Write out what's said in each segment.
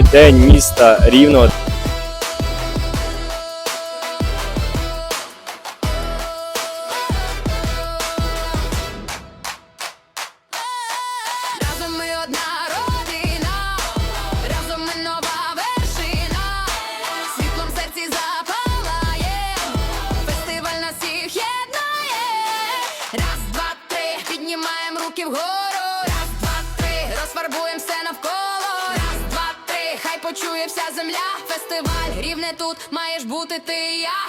Сьогодні день міста Рівного. Разом ми одна родина, разом ми нова вершина, світлом серці запалає, фестиваль нас всіх єднає. Раз, два, три, піднімаємо руки вгору. Почує вся земля. Фестиваль рівне тут маєш бути ти і я.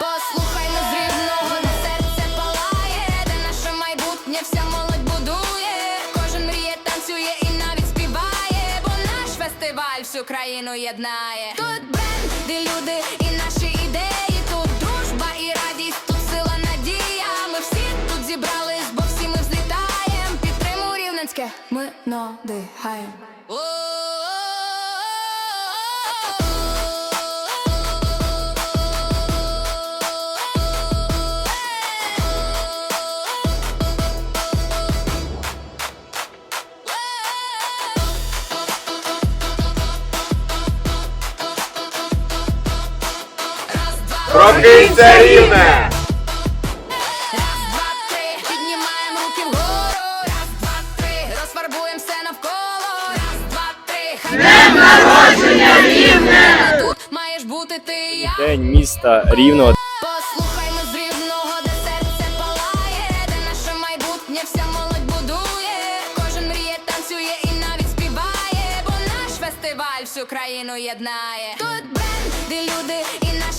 Послухай нас з рівного, де серце палає, де наше майбутнє вся молодь будує. Кожен мріє, танцює і навіть співає, бо наш фестиваль всю країну єднає. Тут бренд, де люди і наші ідеї, тут дружба і радість, тут сила, надія. Ми всі тут зібрались, бо всі ми взлітаєм. Підтримуй рівненське, ми надихаєм. Прокинься рівне! Раз, два, три, піднімаємо руки вгору. Раз, два, три, розфарбуємо все навколо. Раз, два, три, хай Днем народження рівне! Тут маєш бути ти і я. День міста Рівного. Послухай ми з рівного, де серце палає, де наше майбутнє вся молодь будує. Кожен мріє, танцює і навіть співає, бо наш фестиваль всю країну єднає. Тут бренд, де люди і наші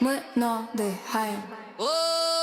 бо всі ми